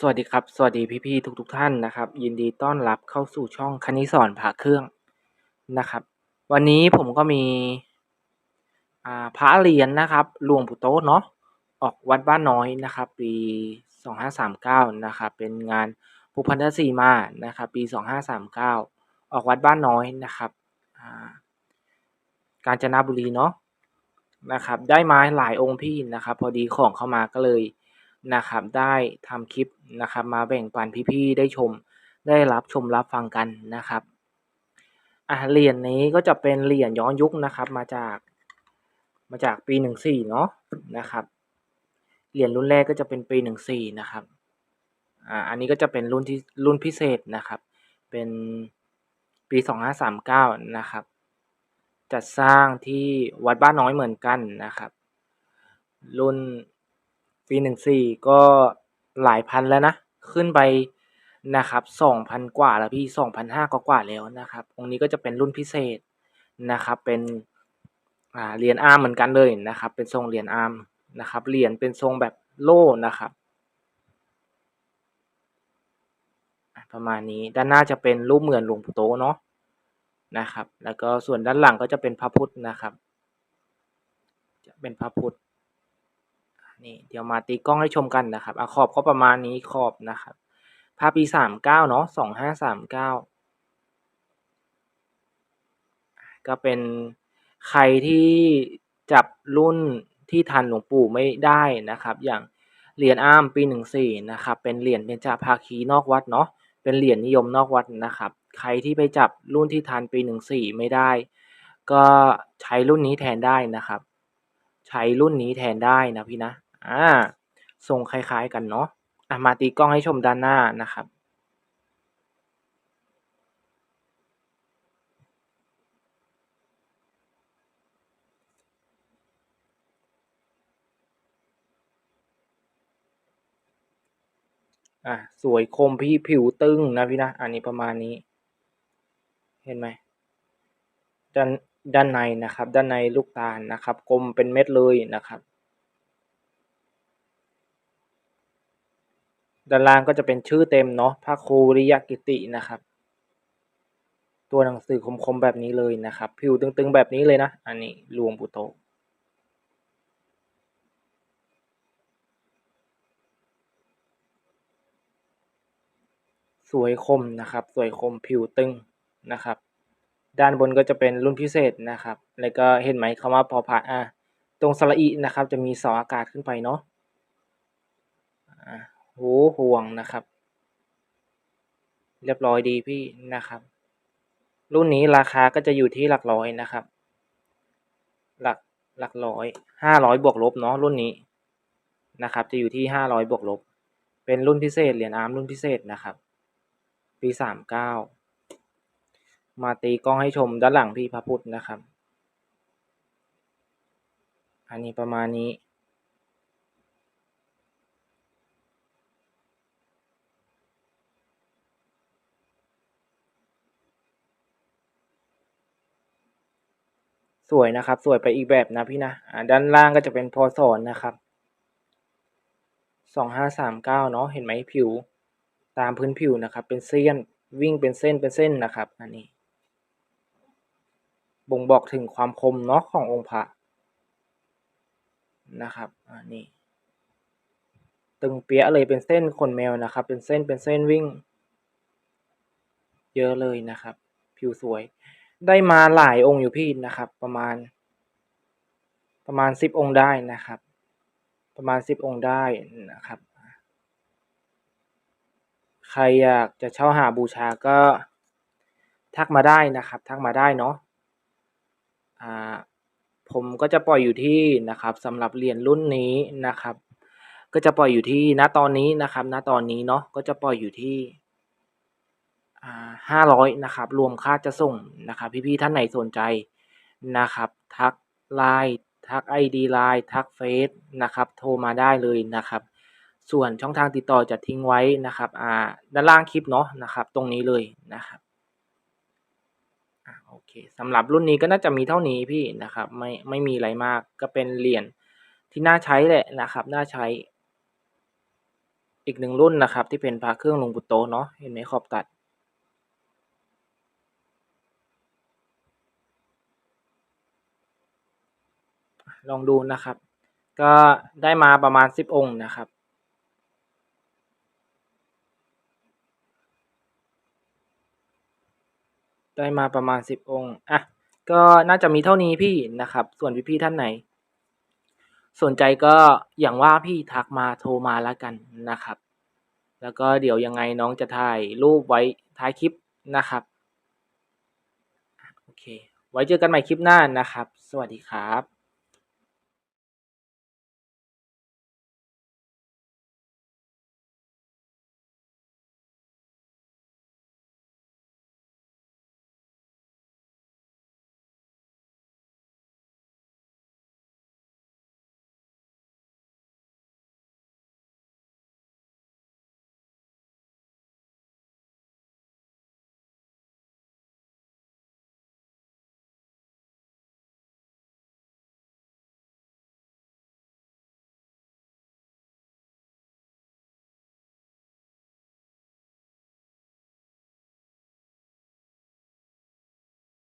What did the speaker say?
สวัสดีครับ สวัสดีพี่ๆทุกๆท่านนะครับ ยินดีต้อนรับเข้าสู่ช่องคณิสอนพระเครื่องนะครับ วันนี้ผมก็มีอ่าพระเหรียญนะครับหลวงปู่โต๊ะเนาะออกวัดบ้านน้อยนะครับ ปี 2539นะครับเป็นงานภูพันธสีมานะครับปี 2539 ออกวัดบ้านน้อยนะครับอ่ากาญจนบุรีเนาะนะครับ ได้มาหลายองค์พี่นะครับ พอดีของเข้ามาก็เลย นะครับได้ทำคลิปนะครับ มาแบ่งปันพี่ๆได้ชม ได้รับชมรับฟังกันนะครับอ่าเหรียญนี้ก็จะเป็นเหรียญย้อนยุคนะครับ มาจากมาจากปี14เนาะนะครับเหรียญรุ่นแรกก็จะเป็นปี14นะครับอ่าอันนี้ก็จะเป็นรุ่นที่รุ่นพิเศษนะครับ เป็นปี2539นะครับ จัดสร้างที่วัดบ้านน้อยเหมือนกันนะครับ รุ่น ปี14ก็หลายพันแล้วนะ ขึ้นไปนะครับ2,000กว่าแล้วพี่2,500กว่าแล้วนะครับ องค์นี้ก็จะเป็นรุ่นพิเศษนะครับ เป็นอ่าเหรียญอาร์มเหมือนกันเลยนะครับ เป็นทรงเหรียญอาร์มนะครับ เหรียญเป็นทรงแบบโล่นะครับ ประมาณนี้ด้านหน้าจะเป็นรูปเหมือนหลวงปู่โตเนาะนะครับ แล้วก็ส่วนด้านหลังก็จะเป็นพระพุทธนะครับ จะเป็นพระพุทธ นี่เดี๋ยวมาตีกล้องให้ชมกันนะครับอขอบก็ประมาณนี้ขอบนะครับพระปี39เก้าเนาะ2539ก็เป็นใครที่จับรุ่นที่ทันหลวงปู่ไม่ได้นะครับ อย่างเหรียญอ้ามปี14นะครับเป็นเหรียญเบญจภาคีนอกวัดเนาะเป็นเหรียญนิยมนอกวัดนะครับ ใครที่ไปจับรุ่นที่ทันปี14ไม่ได้ ก็ใช้รุ่นนี้แทนได้นะครับ ใช้รุ่นนี้แทนได้นะพี่นะ อาทรงคล้ายๆกันเนาะอ่ามาตีกล้องให้ชมด้านหน้านะครับอ่าสวยคมพี่ผิวตึงนะพี่นะ อันนี้ประมาณนี้ เห็นไหมด้านด้านในนะครับ ด้านในลูกตาลนะครับกลมเป็นเม็ดเลยนะครับ ด้านล่างก็จะเป็นชื่อเต็มเนาะพระครูริยกิตินะครับ ตัวหนังสือคมๆแบบนี้เลยนะครับ ผิวตึงๆแบบนี้เลยนะ อันนี้หลวงปู่โตสวยคมนะครับ สวยคมผิวตึงนะครับ ด้านบนก็จะเป็นรุ่นพิเศษนะครับ แล้วก็เห็นไหมคำว่าพอพานอาตรงสระอินะครับ จะมีเสาอากาศขึ้นไปเนาะ หูห่วงนะครับ เรียบร้อยดีพี่นะครับ รุ่นนี้ราคาก็จะอยู่ที่หลักร้อยนะครับ หลักหลักร้อย500บวกลบเนาะรุ่นนี้นะครับ จะอยู่ที่500บวกลบ เป็นรุ่นพิเศษเหรียญอาร์มรุ่นพิเศษนะครับ ปี39มาตีกล้องให้ชมด้านหลังพี่พระพุทธนะครับ อันนี้ประมาณนี้ สวยนะครับ สวยไปอีกแบบนะพี่นะด้านล่างก็จะเป็นพศ.นนะครับ2539เก้าเนาะเห็นไหมผิว ตามพื้นผิวนะครับ เป็นเส้นวิ่งเป็นเส้นๆนเส้นนะครับอันนี้ บ่งบอกถึงความคมเนาะขององค์พระนะครับอ่านี่ตึงเป๊ยะเลยเป็นเส้นขนแมวนะครับ เป็นเส้นเป็นเส้นวิ่ง เยอะเลยนะครับ ผิวสวย ได้มาหลายองค์อยู่พี่นะครับ ประมาณ ประมาณ10องค์ได้นะครับ ประมาณ10องค์ได้นะครับ ใครอยากจะเช่าหาบูชาก็ทักมาได้นะครับ ทักมาได้เนาะอ่าผมก็จะปล่อยอยู่ที่นะครับสำหรับเหรียญรุ่นนี้นะครับ ก็จะปล่อยอยู่ที่ณตอนนี้นะครับ ณตอนนี้เนาะก็จะปล่อยอยู่ที่ อ่า500นะครับ รวมค่าจัดส่งนะครับ พี่ๆท่านไหนสนใจนะครับ ทัก LINE ทัก ID LINE ทักเฟซนะครับ โทรมาได้เลยนะครับ ส่วนช่องทางติดต่อจะทิ้งไว้นะครับอ่าด้านล่างคลิปเนาะนะครับ ตรงนี้เลยนะครับโอเคสำหรับรุ่นนี้ก็น่าจะมีเท่านี้พี่นะครับ ไม่ไม่มีอะไรมากก็เป็นเหรียญที่น่าใช้แหละนะครับ น่าใช้ อีกหนึ่งรุ่นนะครับ ที่เป็นพระเครื่องลงปู่โตเนาะเห็นไหมขอบตัด ลองดูนะครับ ก็ได้มาประมาณสิบองค์นะครับ ได้มาประมาณสิบองค์อะก็น่าจะมีเท่านี้พี่นะครับ ส่วนพี่ๆท่านไหน สนใจก็อย่างว่าพี่ทักมาโทรมาแล้วกันนะครับ แล้วก็เดี๋ยวยังไงน้องจะถ่ายรูปไว้ท้ายคลิปนะครับโอเค ไว้เจอกันใหม่คลิปหน้านะครับ สวัสดีครับ